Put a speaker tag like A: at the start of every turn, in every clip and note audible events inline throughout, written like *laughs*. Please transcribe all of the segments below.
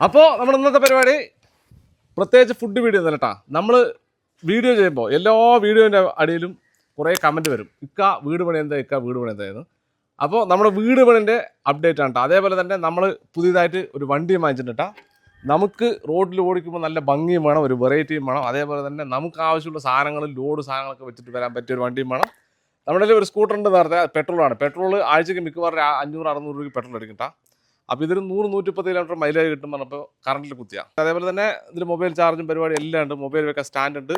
A: അപ്പോൾ നമ്മുടെ ഇന്നത്തെ പരിപാടി പ്രത്യേകിച്ച് ഫുഡ് വീഡിയോ ഒന്നല്ല നമ്മൾ വീഡിയോ ചെയ്യുമ്പോൾ എല്ലാ വീഡിയോന്റെ അടിയിലും കുറേ കമന്റ് വരും. ഇക്ക വീട് പണി എന്താ? ഇക്ക വീട് പണി എന്തായിരുന്നു അപ്പോൾ നമ്മുടെ വീട് പണിന്റെ അപ്ഡേറ്റ് ആണ് കേട്ടോ അതേപോലെ തന്നെ നമ്മൾ പുതിയതായിട്ട് ഒരു വണ്ടി വാങ്ങിച്ചിട്ടാ നമുക്ക് റോഡിൽ ഓടിക്കുമ്പോൾ നല്ല ഭംഗിയും വേണം ഒരു വെറൈറ്റിയും വേണം. അതേപോലെ തന്നെ നമുക്ക് ആവശ്യമുള്ള സാധനങ്ങൾ ലോഡ് സാധനങ്ങളൊക്കെ വെച്ചിട്ട് വരാൻ പറ്റിയ ഒരു വണ്ടിയും വേണം. നമ്മുടെ ഒരു സ്കൂട്ടർ ഉണ്ട് നേരത്തെ പെട്രോളാണ് പെട്രോൾ ആഴ്ചയ്ക്ക് മിക്കവാറും അഞ്ഞൂറ് അറുന്നൂറ് രൂപയ്ക്ക് പെട്രോൾ എടുക്കട്ടാ അപ്പോൾ ഇതൊരു നൂറ് നൂറ്റിപ്പത്ത് കിലോമീറ്റർ മൈലേജ് കിട്ടും പറഞ്ഞപ്പോൾ കറണ്ടിൽ കുത്തിയ. അതേപോലെ തന്നെ ഇതിൽ മൊബൈൽ ചാർജും പരിപാടി എല്ലാം ഉണ്ട്. മൊബൈൽ വെക്കാൻ സ്റ്റാൻഡ് ഉണ്ട്.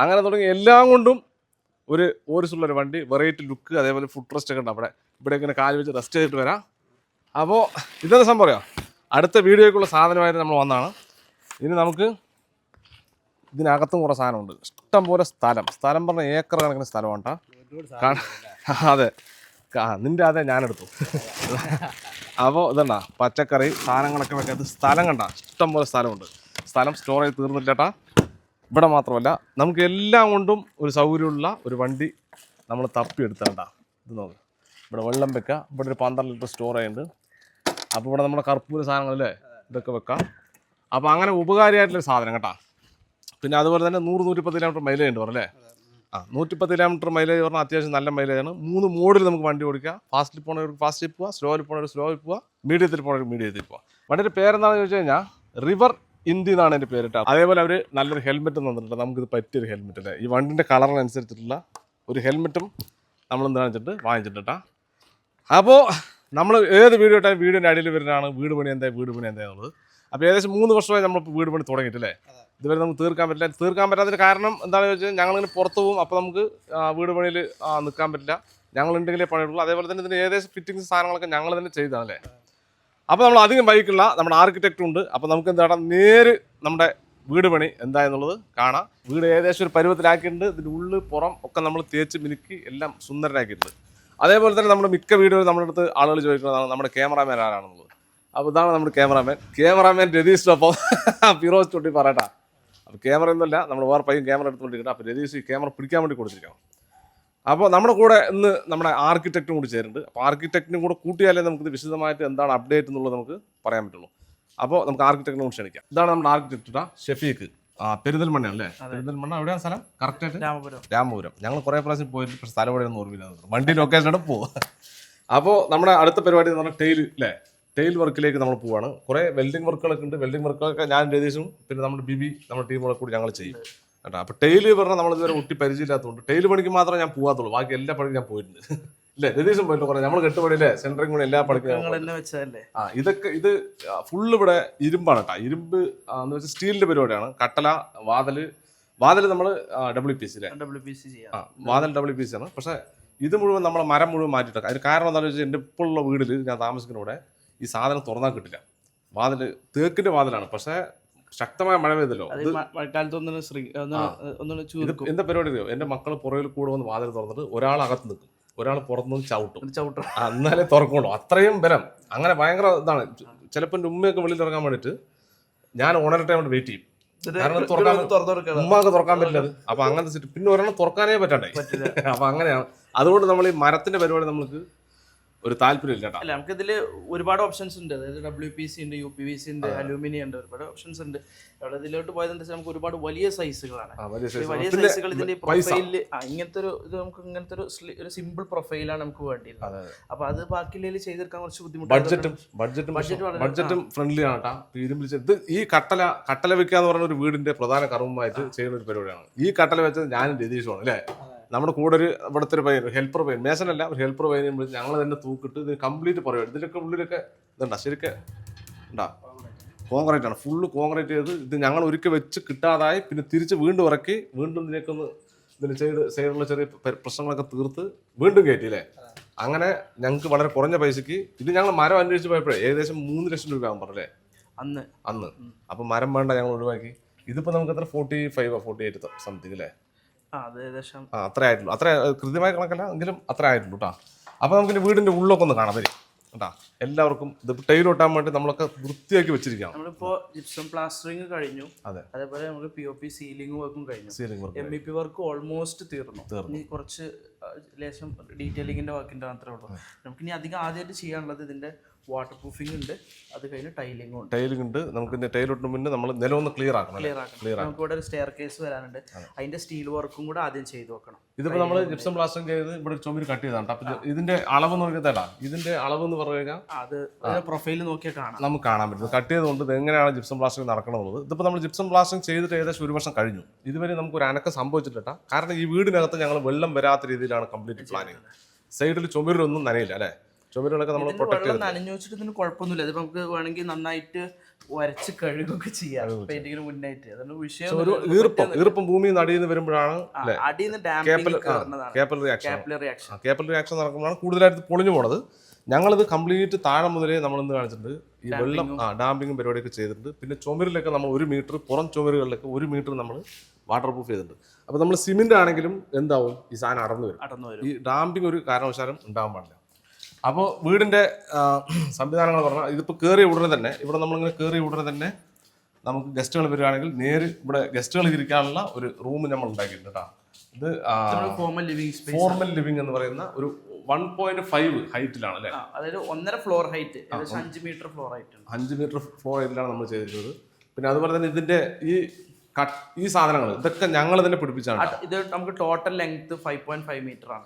A: അങ്ങനെ തുടങ്ങി എല്ലാം കൊണ്ടും ഒരു ഓരിസുള്ളൊരു വണ്ടി വെറൈറ്റി ലുക്ക് അതേപോലെ ഫുഡ് റെസ്റ്റ് ഒക്കെ ഉണ്ട് അവിടെ. ഇവിടെ ഇങ്ങനെ കാൽ വെച്ച് റെസ്റ്റ് ചെയ്തിട്ട് വരാം. അപ്പോൾ ഇതെന്താ സംഭവം പറയാം അടുത്ത വീഡിയോയ്ക്കുള്ള സാധനമായിട്ട് നമ്മൾ വന്നതാണ്. ഇനി നമുക്ക് ഇതിനകത്തും കുറേ സാധനമുണ്ട്. ഇഷ്ടം പോലെ സ്ഥലം. സ്ഥലം പറഞ്ഞ ഏക്കർ കണക്കിന് സ്ഥലമാണ് കേട്ടോ. അതെ. നിന്റെ അതെ ഞാനെടുത്തു. അപ്പോൾ ഇതണ്ട പച്ചക്കറി സാധനങ്ങളൊക്കെ വെക്കാത്ത സ്ഥലം കണ്ട? ഇഷ്ടംപോലെ സ്ഥലമുണ്ട്. സ്ഥലം സ്റ്റോർ സ്റ്റോറേജ് തീർന്നില്ലേട്ടാ ഇവിടെ മാത്രമല്ല നമുക്ക് എല്ലാം കൊണ്ടും ഒരു സൗകര്യമുള്ള ഒരു വണ്ടി നമ്മൾ തപ്പിയെടുത്തേണ്ട ഇത് നോക്ക്. ഇവിടെ വെള്ളം വെക്കുക ഇവിടെ ഒരു പന്ത്രണ്ട് ലിറ്റർ സ്റ്റോർ ചെയ്യുന്നുണ്ട് അപ്പോൾ ഇവിടെ നമ്മുടെ കർപ്പൂര സാധനങ്ങളല്ലേ? ഇതൊക്കെ വെക്കാം. അപ്പോൾ അങ്ങനെ ഉപകാരിയായിട്ടുള്ളൊരു സാധനം കേട്ടോ. പിന്നെ അതുപോലെ തന്നെ നൂറ് നൂറ്റിപ്പത്ത് കിലോമീറ്റർ മൈലേജ് ഉണ്ട് പറഞ്ഞല്ലേ? ആ നൂറ്റിപ്പത്ത് കിലോമീറ്റർ മൈലേജ് പറഞ്ഞാൽ അത്യാവശ്യം നല്ല മൈലേജാണ് മൂന്ന് മോഡിൽ നമുക്ക് വണ്ടി ഓടിക്കാം. ഫാസ്റ്റിൽ പോകുന്നവർക്ക് ഫാസ്റ്റിൽ പോവാം സ്ലോയിൽ പോകുന്നവർ സ്ലോയിൽ പോവാം മീഡിയത്തിൽ പോണവർക്ക് മീഡിയത്തിൽ പോവാം. വണ്ടിയുടെ പേരെന്താണെന്ന് ചോദിച്ചു കഴിഞ്ഞാൽ റിവർ ഇന്ത്യ എന്നാണ് എന്റെ പേരിട്ട അതേപോലെ അവർ നല്ലൊരു ഹെൽമെറ്റ് തന്നിട്ടുണ്ട്. നമുക്കിത് പറ്റിയൊരു ഹെൽമെറ്റ് അല്ലേ? ഈ വണ്ടിന്റെ കളറിനനുസരിച്ചിട്ടുള്ള ഒരു ഹെൽമെറ്റും നമ്മൾ എന്താണെന്ന് വെച്ചിട്ട് വാങ്ങിച്ചിട്ടാ അപ്പോൾ നമ്മൾ ഏത് വീഡിയോ ഇട്ടാലും വീഡിയോന്റെ അടിയിൽ വരുന്നതാണ്. വീട് പണി എന്താ വീട് പണി എന്താ എന്നുള്ളത്. അപ്പോൾ ഏകദേശം മൂന്ന് വർഷമായി നമ്മൾ വീട് പണി തുടങ്ങിയിട്ടില്ലേ? ഇതുവരെ നമുക്ക് തീർക്കാൻ പറ്റില്ല. തീർക്കാൻ പറ്റാത്തതിന് കാരണം എന്താണെന്ന് വെച്ചാൽ ഞങ്ങളിങ്ങനെ പുറത്ത് പോകും. അപ്പോൾ നമുക്ക് വീട് പണിയിൽ നിൽക്കാൻ പറ്റില്ല. ഞങ്ങളുണ്ടെങ്കിലേ പണിയുള്ളൂ അതേപോലെ തന്നെ ഇതിന് ഏകദേശം ഫിറ്റിംഗ് സാധനങ്ങളൊക്കെ ഞങ്ങൾ തന്നെ അല്ലേ അപ്പോൾ നമ്മൾ അധികം വൈകിക്കില്ല നമ്മുടെ ആർക്കിടെക്റ്റും ഉണ്ട്. അപ്പോൾ നമുക്ക് എന്താണ് നേര് നമ്മുടെ വീട് പണി എന്താ എന്നുള്ളത് കാണാം. വീട് ഏകദേശം ഒരു പരുവത്തിലാക്കിയിട്ടുണ്ട്. ഇതിന്റെ ഉള്ളിൽ പുറം ഒക്കെ നമ്മൾ തേച്ച് മിനുക്കി എല്ലാം സുന്ദരനാക്കിയിട്ടുണ്ട്. അതേപോലെ തന്നെ നമ്മുടെ മിക്ക വീടുകളും നമ്മുടെ അടുത്ത് ആളുകൾ ചോദിക്കുന്നതാണ് നമ്മുടെ ക്യാമറാമാൻ ആരാണെന്നുള്ളത്. അപ്പോൾ ഇതാണ് നമ്മുടെ ക്യാമറാമാൻ. ക്യാമറാമാൻ രതീഷിനൊപ്പം ഫിറോസ് ചുട്ടി പറയട്ടാ. അപ്പോൾ ക്യാമറ ഒന്നുമല്ല നമ്മൾ വേറെ പയ്യൻ ക്യാമറ എടുത്തുകൊണ്ടിരിക്കട്ടെ അപ്പോൾ രതീഷ് ഈ ക്യാമറ പിടിക്കാൻ വേണ്ടി കൊടുത്തിരിക്കണം അപ്പോൾ നമ്മുടെ കൂടെ ഇന്ന് നമ്മുടെ ആർക്കിടെക്റ്റും കൂടി ചേരുന്നുണ്ട്. അപ്പോൾ ആർക്കിടെക്റ്റിനും കൂടെ കൂട്ടിയാലേ നമുക്കിത് വിശദമായിട്ട് എന്താണ് അപ്ഡേറ്റ് എന്നുള്ളത് നമുക്ക് പറയാൻ പറ്റുള്ളൂ. അപ്പോൾ നമുക്ക് ആർക്കിടെക്റ്റിനെ കൂടി ക്ഷണിക്കാം. ഇതാണ് നമ്മുടെ ആർക്കിടെക്റ്റ് ഷെഫീഖ്. ആ പെരുന്തൽമണ്ണ അല്ലേ? പെരുന്തൽമണ്ണ എവിടെയാണ് സ്ഥലം? കറക്റ്റായിട്ട്
B: രാമപുരം.
A: രാമപുരം. ഞങ്ങൾ കുറേ പ്രാവശ്യം പോയിട്ട് പക്ഷേ സ്ഥലം എവിടെയൊന്നും ഓർമ്മയില്ല. വണ്ടി ലൊക്കേഷനാണ് പോവുക അപ്പോൾ നമ്മുടെ അടുത്ത പരിപാടി എന്ന് പറഞ്ഞാൽ ടെയിൽ അല്ലേ? ടെയിൽ വർക്കിലേക്ക് നമ്മൾ പോവാണ്. കുറേ വെൽഡിംഗ് വർക്കുകളൊക്കെ ഉണ്ട്. വെൽഡിംഗ് വർക്കുകളൊക്കെ ഞാൻ രതീഷും പിന്നെ നമ്മുടെ ബിബി നമ്മുടെ ടീമുകളെ കൂടി ഞങ്ങൾ ചെയ്യും. കേട്ടോ. അപ്പോൾ ടെയിൽ പറഞ്ഞാൽ നമ്മൾ ഇതുവരെ ഒട്ടി പരിചയമില്ലാത്തതുകൊണ്ട് ടെയിൽ പണിക്ക് മാത്രമേ ഞാൻ പോകാത്തുള്ളൂ ബാക്കി എല്ലാ പണിക്കും ഞാൻ പോയിട്ടുണ്ട്. ഇല്ലേ? രതീഷും പോയിട്ട് കുറേ. നമ്മൾ കെട്ടുപണിയില്ലേ സെന്ററിങ് കൂടെ എല്ലാ പണിക്കും ആ ഇതൊക്കെ ഇത് ഫുള്ള് ഇവിടെ ഇരുമ്പാണ് കേട്ടോ. ഇരുമ്പ് എന്ന് വെച്ചാൽ സ്റ്റീലിന്റെ പരിപാടിയാണ്. കട്ടല വാതൽ വാതൽ നമ്മൾ ഡബ്ല്യു പി സി അല്ലേ
B: ഡബ്ല്യു പി സി
A: വാതൽ ഡബ്ല്യു പി സി ആണ്. പക്ഷേ ഇത് മുഴുവൻ നമ്മളെ മരം മുഴുവൻ മാറ്റിയിട്ടൊക്കെ. അതിന് കാരണം എന്താണെന്ന് വെച്ചാൽ എന്റെ ഇപ്പോൾ ഉള്ള വീട്ടിൽ ഞാൻ താമസിക്കുന്ന ഇവിടെ ഈ സാധനം തുറന്നാൽ കിട്ടില്ല. വാതിൽ തേക്കിന്റെ വാതിലാണ്. പക്ഷേ ശക്തമായ മഴ പെയ്തല്ലോ. എന്താ പരിപാടി അറിയോ? എന്റെ മക്കൾ പുറകിൽ കൂടെ വന്ന് വാതിൽ തുറന്നിട്ട് ഒരാൾ അകത്ത് നിൽക്കും. ഒരാൾ പുറത്തു നിന്ന് ചവിട്ടും.
B: ചവിട്ടം.
A: എന്നാലേ തുറക്കുള്ളൂ. അത്രയും ബലം. അങ്ങനെ ഭയങ്കര ഇതാണ്. ചിലപ്പോൾ എന്റെ ഉമ്മയൊക്കെ വെളിയിൽ ഇറങ്ങാൻ വേണ്ടിട്ട് ഞാൻ ഉണരട്ടെ അവിടെ വെയിറ്റ് ചെയ്യും. കാരണം തുറക്കാൻ
B: തുറന്നു
A: ഉമ്മാക്ക് തുറക്കാൻ പറ്റില്ല അപ്പൊ അങ്ങനത്തെ പിന്നെ ഒരെണ്ണം തുറക്കാനേ പറ്റണ്ടേ *laughs* അപ്പൊ അങ്ങനെയാണ്. അതുകൊണ്ട് നമ്മൾ ഈ മരത്തിന്റെ പരിപാടി നമുക്ക് ഒരു താല്പര്യം ഇല്ല കേട്ടോ.
B: അല്ല നമുക്ക് ഇതിൽ ഒരുപാട് ഓപ്ഷൻസ് ഉണ്ട്. അതായത് ഡബ്ല്യു പി സി ഉണ്ട് യു പി വി സി ഉണ്ട് അലൂമിനിയം ഉണ്ട് ഒരുപാട് ഓപ്ഷൻസ് ഉണ്ട്. അവിടെ ഇതിലോട്ട് പോയത് എന്താ വെച്ചാൽ നമുക്ക് ഒരുപാട് വലിയ സൈസുകളാണ്
A: വലിയ
B: സൈസുകൾ ഇതിന്റെ പ്രൊഫൈലിൽ ഇങ്ങനത്തെ ഒരു ഇത് നമുക്ക് ഇങ്ങനത്തെ ഒരു ഒരു സിമ്പിൾ പ്രൊഫൈലാണ് നമുക്ക് വേണ്ടിയിരുന്നത്. അപ്പൊ അത് ബാക്കിയുള്ളതിൽ ചെയ്തെടുക്കാൻ കുറച്ച് ബുദ്ധിമുട്ടാണ്.
A: ബഡ്ജറ്റും ബഡ്ജറ്റും ബഡ്ജറ്റും ഫ്രണ്ട്ലി ആണ് കേട്ടോ. ഇത് ഈ കട്ടല കട്ടല വെക്കുക എന്ന് പറയുന്ന ഒരു വീടിന്റെ പ്രധാന കർമ്മമായിട്ട് ചെയ്യുന്ന ഒരു പരിപാടിയാണ്. ഈ കട്ടല വെച്ചത് ഞാനും രതീഷുമാണ് അല്ലേ? നമ്മുടെ കൂടെ ഒരു ഇവിടുത്തെ ഒരു പയ്യൻ ഹെൽപ്പർ പയ്യൻ മേശനല്ല ഒരു ഹെൽപ്പർ പയ്യനെ വിളിച്ച് ഞങ്ങൾ തന്നെ തൂക്കിട്ട് ഇത് കംപ്ലീറ്റ് പറയും ഇതിലൊക്കെ ഉള്ളിലൊക്കെ ഇതുണ്ടാ? ശരിക്ക് ഉണ്ടാ? കോൺക്രീറ്റ് ആണ്. ഫുള്ള് കോൺക്രീറ്റ് ചെയ്ത് ഇത് ഞങ്ങൾ ഒരുക്കി വെച്ച് കിട്ടാതായി. പിന്നെ തിരിച്ച് വീണ്ടും ഇറക്കി വീണ്ടും ഇതിനൊക്കെ ഇതിന് ചെയ്ത് സൈഡിലുള്ള ചെറിയ പ്രശ്നങ്ങളൊക്കെ തീർത്ത് വീണ്ടും കയറ്റി അല്ലേ? അങ്ങനെ ഞങ്ങൾക്ക് വളരെ കുറഞ്ഞ പൈസക്ക് ഇത് ഞങ്ങൾ മരം അന്വേഷിച്ച് പോയപ്പോഴേ ഏകദേശം മൂന്ന് ലക്ഷം രൂപ ആകുമ്പോൾ അല്ലേ
B: അന്ന്.
A: അന്ന്. അപ്പം മരം വേണ്ട ഞങ്ങൾ ഒഴിവാക്കി. ഇതിപ്പോൾ നമുക്ക് എത്ര? Forty five forty eight something അല്ലേ? അത്ര ആയിട്ടുള്ളൂ. അത്ര കൃത്യമായ കണക്കല്ല എങ്കിലും അത്ര ആയിട്ടുള്ളൂ കേട്ടോ അപ്പോൾ നമുക്ക് വീടിന്റെ ഉള്ളൊക്കെ ഒന്ന് കാണാൻ തരും കേട്ടാ എല്ലാവർക്കും ഇത് ടൈൽ ഒട്ടാൻ വേണ്ടി നമ്മളൊക്കെ വൃത്തിയാക്കി വെച്ചിരിക്കാം
B: നമ്മളിപ്പോ ജിപ്സം പ്ലാസ്റ്ററിങ് കഴിഞ്ഞു.
A: അതെ.
B: അതേപോലെ നമുക്ക് പി ഒ പി സീലിംഗ് വർക്കും കഴിഞ്ഞു.
A: Ceiling work
B: M E P work almost തീർന്നു. ഇനി കുറച്ച് ലേശം ഡീറ്റെയിലിങ്ങിന്റെ വർക്കിന്റെ മാത്രമേ ഉള്ളൂ. നമുക്ക് ഇനി അധികം ആദ്യമായിട്ട് ചെയ്യാനുള്ളത് ഇതിന്റെ വാട്ടർ പ്രൂഫിംഗ് ഉണ്ട്. അത് കഴിഞ്ഞ് ടൈലിംഗ് ഉണ്ട്.
A: ടൈലിംഗ് ഉണ്ട്. നമുക്ക് ടൈലിട്ട് മുന്നേ നമ്മൾ നിലമൊന്ന് ക്ലിയർ ആക്കണം
B: ക്ലിയർ ആക്കണം. നമുക്ക് ഇവിടെ ഒരു സ്റ്റെയർ കേസ് വരാനുണ്ട് അതിന്റെ സ്റ്റീൽ വർക്കും കൂടെ ആദ്യം ചെയ്ത് വെക്കണം.
A: ഇതിപ്പോ നമ്മൾ ജിപ്സം പ്ലാസ്റ്റർ ചെയ്ത് ഇവിടെ ചുമര് കട്ട് ചെയ്താണ്. അപ്പൊ ഇതിന്റെ അളവ് നോക്കിയതേടാ. ഇതിന്റെ അളവ് എന്ന് പറഞ്ഞു കഴിഞ്ഞാൽ
B: അത് പ്രൊഫൈൽ നോക്കിയാൽ കാണാം.
A: നമുക്ക് കാണാൻ പറ്റും. കട്ട് ചെയ്തുകൊണ്ട് ഇത് എങ്ങനെയാണ് ജിപ്സം പ്ലാസ്റ്റർ നടക്കണമെന്നുള്ളത്. ഇതിപ്പോ നമ്മൾ ജിപ്സം പ്ലാസ്റ്റർ ചെയ്തിട്ട് ഏകദേശം ഒരു വർഷം കഴിഞ്ഞു. ഇതുവരെ നമുക്ക് ഒരു അനക്കം സംഭവിച്ചിട്ടില്ല കാരണം ഈ വീടിനകത്ത് ഞങ്ങൾ വെള്ളം വരാത്ത രീതിയിലാണ് കംപ്ലീറ്റ് പ്ലാനിങ് സൈഡിൽ ചുമരിലൊന്നും നനയില്ല അല്ലേ? ചുമരുകളൊക്കെ നമ്മൾ പ്രൊട്ടക്ട്
B: നനഞ്ഞു വെച്ചിട്ട് ഇതിന് കുഴപ്പമൊന്നുമില്ല. അത് നമുക്ക് വേണമെങ്കിൽ നന്നായിട്ട് വരച്ച് കഴുകൊക്കെ ചെയ്യാം. പെയിന്റിങ്ങിന് മുന്നായിട്ട്. അതൊന്നും വിഷയം
A: ഒരു ഈർപ്പം ഈർപ്പം ഭൂമി അടിയിൽ നിന്ന് വരുമ്പോഴാണ്
B: അടിയിൽ
A: കേപ്പൽ റിയാക്ഷൻ കേപ്പൽ റിയാക്ഷൻ നടക്കുമ്പോഴാണ് കൂടുതലായിട്ട് പൊളിഞ്ഞു പോണത്. ഞങ്ങളിത് കംപ്ലീറ്റ് താഴെ മുതലേ നമ്മൾ ഇന്ന് കാണിച്ചിട്ടുണ്ട്. ഈ വെള്ളം ആ ഡാമ്പിങ്ങും പരിപാടിയൊക്കെ ചെയ്തിട്ടുണ്ട്. പിന്നെ ചുമരിലൊക്കെ നമ്മൾ ഒരു മീറ്റർ പുറം ചുമരുകളിലൊക്കെ ഒരു മീറ്റർ നമ്മൾ വാട്ടർ പ്രൂഫ് ചെയ്തിട്ടുണ്ട്. അപ്പോൾ നമ്മൾ സിമെന്റ് ആണെങ്കിലും എന്താവും? ഈ സാധനം
B: അടന്നു വരും.
A: ഈ ഡാമ്പിങ് ഒരു കാരണവശാലും ഉണ്ടാകാൻ പാടില്ല. അപ്പോൾ വീടിന്റെ സംവിധാനങ്ങൾ പറഞ്ഞാൽ ഇതിപ്പോൾ കയറിയ ഉടനെ തന്നെ ഇവിടെ നമ്മളിങ്ങനെ കയറിയ ഉടനെ തന്നെ നമുക്ക് ഗസ്റ്റുകൾ വരികയാണെങ്കിൽ നേര് ഇവിടെ ഗസ്റ്റുകൾ ഇരിക്കാനുള്ള ഒരു റൂം നമ്മൾ ഉണ്ടാക്കിയിട്ടുണ്ട് കേട്ടോ. ഇത്
B: ഫോർമൽ ലിവിംഗ്
A: ഫോർമൽ ലിവിംഗ് എന്ന് പറയുന്ന ഒരു വൺ പോയിന്റ് ഫൈവ് ഹൈറ്റിലാണ് അല്ലേ?
B: അതായത് ഒന്നര ഫ്ലോർ ഹൈറ്റ് അഞ്ച് മീറ്റർ ഫ്ലോർ ഹൈറ്റ്
A: അഞ്ച് മീറ്റർ ഫ്ലോർ ഹൈറ്റിലാണ് നമ്മൾ ചെയ്തിട്ടുള്ളത്. പിന്നെ അതുപോലെ തന്നെ ഇതിന്റെ ഈ കട്ട് ഈ സാധനങ്ങൾ ഇതൊക്കെ ഞങ്ങൾ തന്നെ പിടിപ്പിച്ചാണ്
B: ഇത് നമുക്ക് total length five point five metre ആണ്.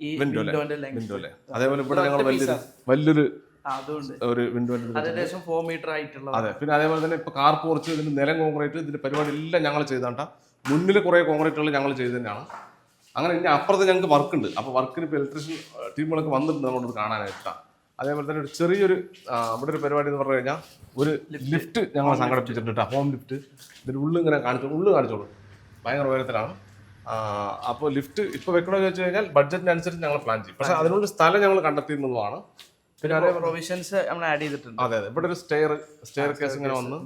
A: ഈ?
B: വിൻഡോന്റെ ലെങ്ത്
A: അതേപോലെ ഇവിടെ ഞങ്ങൾ വലിയൊരു വലിയൊരു ഒരു
B: ഏകദേശം ഫോർ മീറ്റർ ആയിട്ടുള്ള
A: അതെ പിന്നെ അതേപോലെ തന്നെ ഇപ്പൊ കാർ പോർച്ച് ഇതിന്റെ നിലം കോൺക്രീറ്റ് ഇതിന്റെ പരിപാടി എല്ലാം ഞങ്ങൾ ചെയ്താണ്ട. മുന്നിൽ കുറെ കോൺക്രീറ്റുകൾ ഞങ്ങൾ ചെയ്ത് തന്നെയാണ്. അങ്ങനെ ഇനി അപ്പുറത്ത് ഞങ്ങൾക്ക് വർക്ക് ഉണ്ട്. അപ്പൊ വർക്കിന് ഇപ്പൊ ഇലക്ട്രീഷ്യൻ ടീമുകളൊക്കെ വന്നിട്ടുണ്ട് നമ്മളോട് കാണാനായിട്ട്. അതേപോലെ തന്നെ ഒരു ചെറിയൊരു നമ്മുടെ ഒരു പരിപാടി എന്ന് പറഞ്ഞു കഴിഞ്ഞാൽ ഒരു ലിഫ്റ്റ് ഞങ്ങൾ സംഘടിപ്പിച്ചിട്ടുണ്ട് ഹോം ലിഫ്റ്റ് ഇതിന്റെ ഉള്ളിൽ ഇങ്ങനെ കാണിച്ചു ഉള്ളു കാണിച്ചോളൂ. ഭയങ്കര ഉയരത്തിലാണ്. അപ്പോൾ ലിഫ്റ്റ് ഇപ്പോൾ വെക്കണമെന്ന് വെച്ച് കഴിഞ്ഞാൽ ബഡ്ജറ്റിനനുസരിച്ച് ഞങ്ങൾ പ്ലാൻ ചെയ്യും. പക്ഷേ അതിനുള്ള സ്ഥലം ഞങ്ങൾ കണ്ടെത്തിയെന്നുള്ളതാണ് പിന്നെ അതേ
B: പ്രൊവിഷൻസ് നമ്മൾ ആഡ് ചെയ്തിട്ടുണ്ട്.
A: അതെ അതെ. ഇവിടെ ഒരു സ്റ്റെയർ സ്റ്റെയർ കേസ് ഇങ്ങനെ വന്ന്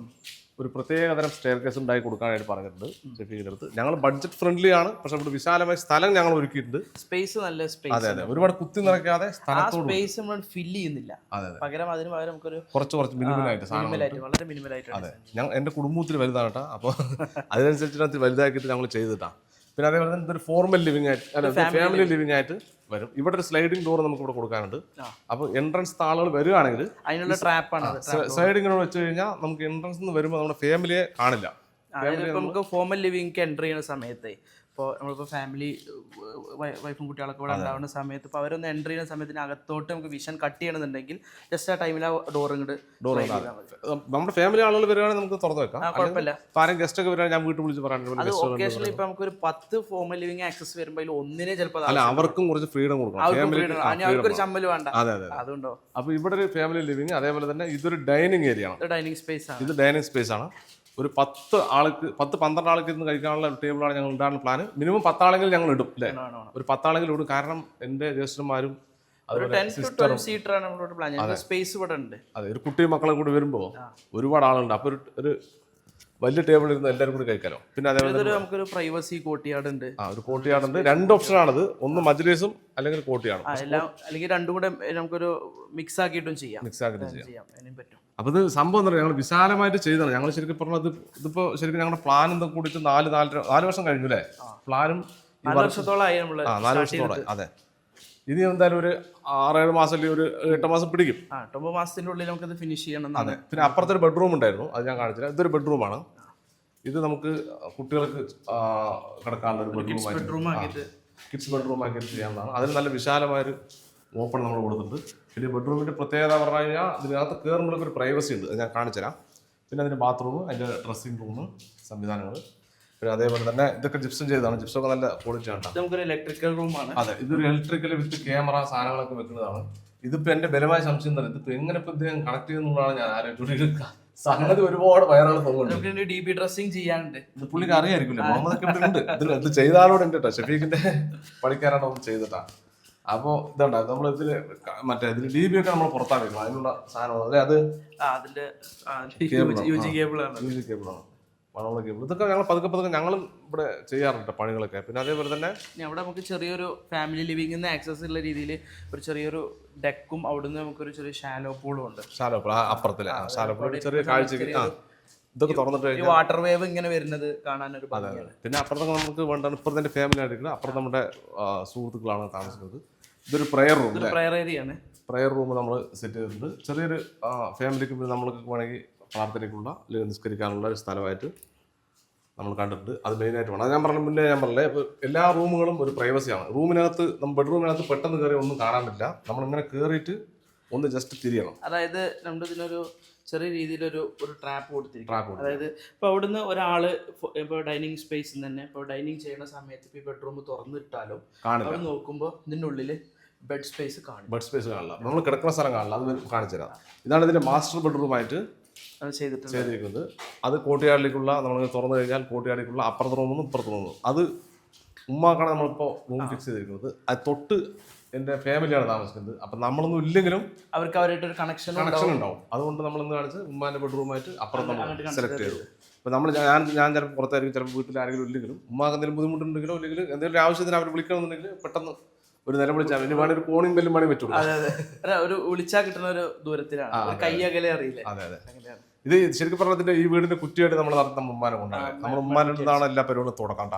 A: ഒരു പ്രത്യേകതരം സ്റ്റെയർ കേസ് ഉണ്ടാക്കി കൊടുക്കാനായിട്ട് പറഞ്ഞിട്ടുണ്ട് ഷെഫീഖിന്റെ അടുത്ത് ഞങ്ങൾ ബഡ്ജറ്റ് ഫ്രണ്ട്ലി ആണ് പക്ഷെ ഇവിടെ വിശാലമായ സ്ഥലം ഞങ്ങൾ ഒരുക്കിയിട്ടുണ്ട്.
B: സ്പേസ് നല്ല സ്പേസ്
A: അതെ. അതെ ഒരുപാട് കുത്തി നിറയ്ക്കാതെ
B: സ്പേസ് നമ്മൾ ഫില്ല് ചെയ്യുന്നില്ല. പകരം അതിന് പകരം നമുക്കൊരു
A: കുറച്ച് കുറച്ച് മിനിമലായിട്ട് സാധനം
B: മിനിമൽ ആയിട്ട് വളരെ മിനിമൽ ആയിട്ട്
A: അതെ. ഞങ്ങൾ എന്റെ കുടുംബത്തിൽ വലുതാണ് കേട്ടോ. അപ്പോൾ *laughs* അതിനനുസരിച്ചിട്ട് വലുതാക്കിയിട്ട് ഞങ്ങൾ ചെയ്തിട്ടാ. പിന്നെ അതേപോലെ തന്നെ ഇതൊരു ഫോർമൽ ലിവിംഗ് ആയിട്ട് അല്ല ഫാമിലി ലിവിംഗ് ആയിട്ട് വരും. ഇവിടെ ഒരു സ്ലൈഡിംഗ് ഡോർ നമുക്ക് ഇവിടെ കൊടുക്കാനുണ്ട് അപ്പൊ എൻട്രൻസ് താളുകൾ വരികയാണെങ്കിൽ
B: അതിനുള്ള ട്രാപ്പാണ് സ്ലൈഡിംഗ്
A: ഡോർ വെച്ച് കഴിഞ്ഞാൽ നമുക്ക് എൻട്രൻസ് നിന്ന് വരുമ്പോൾ നമ്മുടെ ഫാമിലിയെ കാണില്ല.
B: നമുക്ക് ഫോർമൽ ലിവിംഗ് എന്റർ ചെയ്യുന്ന സമയത്ത് ഇപ്പോൾ നമ്മളിപ്പോൾ ഫാമിലി വൈഫും കുട്ടികളൊക്കെ ഇവിടെ ഉണ്ടാവുന്ന സമയത്ത് ഇപ്പോൾ അവരൊന്ന് എന്റർ ചെയ്യുന്ന സമയത്തിന് അകത്തോട്ട് നമുക്ക് വിഷൻ കട്ട് ചെയ്യണമെന്നുണ്ടെങ്കിൽ ജസ്റ്റ് ആ ടൈമിൽ ആ ഡോർ ഇങ്ങോട്ട്
A: ഡോർ നമ്മുടെ ഫാമിലി ആളുകൾ വരികയാണെങ്കിൽ നമുക്ക് തുറന്നു വെക്കാം.
B: കുഴപ്പമില്ല.
A: ആരും ഗസ്റ്റ് ഒക്കെ വരികയാണെങ്കിൽ ഞാൻ വീട്ടിൽ വിളിച്ച്
B: അത്
A: പറയാൻ
B: ഒക്കേഷനിൽ ഒരു നമുക്കൊരു പത്ത് ഫോമൽ ലിവിംഗ് ആക്സസ് വരുമ്പോൾ അതിൽ ഒന്നിനെ ചിലപ്പോൾ
A: അല്ല അവർക്കും കുറച്ച് ഫ്രീഡം കൊടുക്കണം.
B: അവർക്കൊരു ചമ്മൽ വേണ്ട.
A: അതെ അതെ
B: അതുണ്ടോ?
A: അപ്പോൾ ഇവിടെ ഒരു ഫാമിലി ലിവിംഗ് അതേപോലെ തന്നെ ഇതൊരു ഡൈനിങ് ഏരിയ ആണ്.
B: ഡൈനിങ് സ്പേസ് ആണ്.
A: ഇത് ഡൈനിങ് സ്പേസ് ആണ്. ഒരു പത്ത് ആൾക്ക് പത്ത് പന്ത്രണ്ട് ആൾക്ക് ഇരുന്ന് കഴിക്കാനുള്ള ടേബിളാണ് ഞങ്ങൾ ഉണ്ടാകുന്ന പ്ലാൻ മിനിമം പത്താളെങ്കിലും ഞങ്ങൾ ഇടും അല്ലേ. ഒരു പത്താളെങ്കിലും ഇടും. കാരണം എന്റെ ജ്യേഷ്ഠന്മാരും
B: സ്പേസ് ഇവിടെ ഉണ്ട്.
A: അതെ ഒരു കുട്ടിയും മക്കളും കൂടി വരുമ്പോ ഒരുപാട് ആളുണ്ട്. അപ്പോൾ ഒരു വലിയ ടേബിൾ ഇരുന്ന് എല്ലാവരും കൂടി കഴിക്കാലോ? പിന്നെ അതേപോലെ
B: നമുക്കൊരു പ്രൈവസി കോട്ടിയാട് ഉണ്ട്.
A: ആ ഒരു കോട്ടിയാടുണ്ട് രണ്ട് ഓപ്ഷനാണത് ഒന്ന് മജ്ലിസും അല്ലെങ്കിൽ കോട്ടിയാടും
B: അല്ലെങ്കിൽ രണ്ടും കൂടെ നമുക്കൊരു മിക്സ് ആക്കിയിട്ടും ചെയ്യാം.
A: മിക്സ് ആക്കിയിട്ടും ചെയ്യാം.
B: പറ്റും.
A: അപ്പോൾ ഇത് സംഭവം എന്താ ഞങ്ങൾ വിശാലമായിട്ട് ചെയ്തതാണ്. ഞങ്ങൾ ശരിക്കും പറഞ്ഞത് ഇതിപ്പോൾ ശരിക്കും ഞങ്ങളുടെ പ്ലാൻ എന്താ കൂടിയിട്ട് നാല് നാല് നാല് വർഷം കഴിഞ്ഞു അല്ലേ? പ്ലാനും
B: വർഷത്തോളമായി നമ്മൾ
A: ആ നാല് വർഷത്തോടെ അതെ. ഇനി എന്തായാലും ഒരു ആറേഴ് മാസം അല്ലെങ്കിൽ ഒരു എട്ട് മാസം പിടിക്കും.
B: ആ ഒമ്പത് മാസത്തിന്റെ ഉള്ളിൽ നമുക്കത് ഫിനിഷ് ചെയ്യണം
A: അതെ. പിന്നെ അപ്പുറത്തൊരു ബെഡ്റൂം ഉണ്ടായിരുന്നു. അത് ഞാൻ കാണിച്ചില്ല ഇതൊരു ബെഡ്റൂമാണ് ഇത് നമുക്ക് കുട്ടികൾക്ക് കിടക്കാനുള്ള ഒരു ബെഡ്റൂം
B: ആക്കിയിട്ട്.
A: കിഡ്സ് ബെഡ്റൂം ആക്കി ചെയ്യാവുന്നതാണ്. അതിന് നല്ല വിശാലമായൊരു ഓപ്പൺ നമ്മൾ കൊടുത്തിട്ടുണ്ട്. പിന്നെ ബെഡ്റൂമിന്റെ പ്രത്യേകത പറഞ്ഞു കഴിഞ്ഞാൽ ഇതിനകത്ത് കയറുമ്പോഴൊക്കെ ഒരു പ്രൈവസി ഉണ്ട്. അത് ഞാൻ കാണിച്ചുതരാം പിന്നെ അതിന്റെ ബാത്റൂം അതിന്റെ ഡ്രസ്സിംഗ് റൂം സംവിധാനങ്ങൾ പിന്നെ അതേപോലെ തന്നെ ഇതൊക്കെ ജിപ്സം ചെയ്തതാണ്. ജിപ്സൊക്കെ നല്ല ക്വാളിറ്റി ആണ്
B: നമുക്കൊരു ഇലക്ട്രിക്കൽ റൂമാണ്
A: അതെ ഇതൊരു ഇലക്ട്രിക്കൽ വിത്ത് ക്യാമറ സാധനങ്ങളൊക്കെ വെക്കുന്നതാണ്. ഇതിപ്പോ എന്റെ ബലമായ സംശയം തന്നെ ഇതിപ്പോ എങ്ങനെ ഇപ്പൊ ഇദ്ദേഹം കണക്ട് ചെയ്യുന്നുള്ളതാണ് ഞാൻ ആലോചിച്ചുകൊണ്ടിരിക്കുക സംഗതി ഒരുപാട് വയറാണ് തോന്നുന്നുണ്ട്.
B: ഡി ബി ഡ്രസ്സിംഗ് ചെയ്യാനുണ്ട്.
A: ഇത് പുള്ളിക്ക് അറിയായിരിക്കില്ല? മുഹമ്മദ് ഒക്കെ ഉണ്ട്. ഇത് ചെയ്ത ആളോട് ഉണ്ട് കേട്ടോ ഷഫീഖിന്റെ പണിക്കാരാണ് ചെയ്തിട്ടാണ് ചെയ്തിട്ടാ അപ്പോ ഇതുണ്ട്? നമ്മൾ ഇതിൽ മറ്റേ ഇതിൽ ഡി ബി ഒക്കെ നമ്മൾ പുറത്താണ് വെക്കുന്നത് അതിനുള്ള സാധനം അല്ലെ? അത്
B: അതിന്റെ
A: കേബിളാണ് മണമുള്ള കേബിൾ ഇതൊക്കെ ഞങ്ങൾ പതുക്കെ പതുക്കെ ഞങ്ങളും ഇവിടെ ചെയ്യാറുണ്ട് പണികളൊക്കെ. പിന്നെ അതേപോലെ തന്നെ
B: അവിടെ നമുക്ക് ചെറിയൊരു ഫാമിലി ലിവിംഗിൽ ആക്സസ് ഉള്ള രീതിയിൽ ഒരു ചെറിയൊരു ഡെക്കും അവിടുന്ന് നമുക്കൊരു ചെറിയ ഷാലോ പൂളും ഉണ്ട്.
A: ഷാലോ ശാലോപ്പുഴ അപ്പുറത്തിലെ. പൂൾ ചെറിയ കാഴ്ചക്ക് ആ. ഇതൊക്കെ തുറന്നിട്ട്
B: വാട്ടർ വേവ് ഇങ്ങനെ വരുന്നത് കാണാൻ ഒരു ഭംഗിയാണ്.
A: പിന്നെ അപ്പുറത്തൊക്കെ നമുക്ക് വേണ്ട ഇപ്പുറത്തെ ഫാമിലി ആയിട്ട് അപ്പുറത്ത് നമ്മുടെ സുഹൃത്തുക്കളാണ് താമസിക്കുന്നത്. ഇതൊരു പ്രയർ റൂം
B: പ്രയർ ഏരിയ ആണ്.
A: പ്രയർ റൂം നമ്മൾ സെറ്റ് ചെയ്തിട്ടുണ്ട്. ചെറിയൊരു ഫാമിലിക്ക് നമ്മൾക്ക് വേണമെങ്കിൽ പ്രാർത്ഥനയ്ക്കുള്ള അല്ലെങ്കിൽ നിസ്കരിക്കാനുള്ള ഒരു സ്ഥലമായിട്ട് നമ്മൾ കണ്ടിട്ടുണ്ട്. അത് മെയിനായിട്ട് വേണം. അത് ഞാൻ പറഞ്ഞ മുന്നേ ഞാൻ പറഞ്ഞില്ലേ ഇപ്പൊ എല്ലാ റൂമുകളും ഒരു പ്രൈവസിയാണ് റൂമിനകത്ത് നമ്മൾ ബെഡ്റൂമിനകത്ത് പെട്ടെന്ന് കയറി ഒന്നും കാണാൻ പറ്റില്ല. നമ്മളിങ്ങനെ കയറിയിട്ട് ഒന്ന് ജസ്റ്റ് തിരിയണം.
B: അതായത് നമ്മുടെ ഇതിനൊരു ചെറിയ രീതിയിലൊരു ഒരു ട്രാപ്പ് കൊടുത്തിരിക്കും.
A: ട്രാപ്പ്
B: അതായത് ഇപ്പോൾ അവിടുന്ന് ഒരാൾ ഇപ്പോൾ ഡൈനിങ് സ്പേസിൽ തന്നെ ഇപ്പോൾ ഡൈനിങ് ചെയ്യുന്ന സമയത്ത് ഇപ്പോൾ ഈ ബെഡ്റൂം തുറന്നിട്ടാലും അവിടെ നോക്കുമ്പോൾ ഇതിന്റെ ഉള്ളിൽ ബെഡ് സ്പേസ് കാണും.
A: ബെഡ് സ്പേസ് കാണില്ല. നമ്മൾ കിടക്കുന്ന സ്ഥലം കാണില്ല. അത് കാണിച്ചു തരാം. ഇതാണ് ഇതിന്റെ മാസ്റ്റർ ബെഡ്റൂമായിട്ട് ചെയ്തിരിക്കുന്നത്. അത് കോട്ടിയാടിലേക്കുള്ള നമ്മൾ തുറന്നു കഴിഞ്ഞാൽ കോട്ടിയാടിക്കുള്ള അപ്പുറത്ത് റൂമെന്നും ഇപ്പുറത്ത് റൂമെന്നും അത് ഉമ്മാക്കാണ് നമ്മളിപ്പോൾ റൂം ഫിക്സ് ചെയ്തിരിക്കുന്നത്. അത് തൊട്ട് എന്റെ ഫാമിലിയാണ് താമസിക്കുന്നത്. അപ്പം നമ്മളൊന്നും ഇല്ലെങ്കിലും
B: അവർക്ക് അവരായിട്ടൊരു കണക്ഷൻ
A: കണക്ഷൻ ഉണ്ടാവും. അതുകൊണ്ട് നമ്മൾ എന്ന് കാണിച്ച് ഉമ്മാന്റെ ബെഡ്റൂമായിട്ട് അപ്പുറം നമ്മൾ സെലക്ട് ചെയ്തു. അപ്പം നമ്മൾ ഞാൻ ഞാൻ ചിലപ്പോൾ പുറത്തായിരിക്കും ചിലപ്പോൾ വീട്ടിൽ ആരെങ്കിലും ഇല്ലെങ്കിലും ഉമ്മാക്ക് എന്തെങ്കിലും ബുദ്ധിമുട്ടുണ്ടെങ്കിലോ അല്ലെങ്കിൽ എന്തെങ്കിലും ഒരു ആവശ്യത്തിന് അവർ വിളിക്കണമെന്നുണ്ടെങ്കിൽ പെട്ടെന്ന് ഒരു നില വിളിച്ചാൽ ഇനി വേണമെങ്കിൽ ഒരു കോണിംഗ് ബെല്ലും വേണമെങ്കിൽ പറ്റുള്ളൂ
B: അതെ അതെ. ഒരു- ഒരു വിളിച്ചാൽ കിട്ടുന്ന ഒരു ദൂരത്തിലാണ്. ഒരു കൈ അകലെ അറിയില്ല.
A: അതെ അതെ. ഇത് ശരിക്കും പറഞ്ഞതിന്റെ ഈ വീടിന്റെ കുറ്റിയായിട്ട് നമ്മൾ നടത്തുന്ന ഉമ്മാനെ കൊണ്ടാണ്. നമ്മൾ ഉമ്മാന്റെ അടുത്താണ് എല്ലാ പരിപാടിയും തുടക്കണ്ട.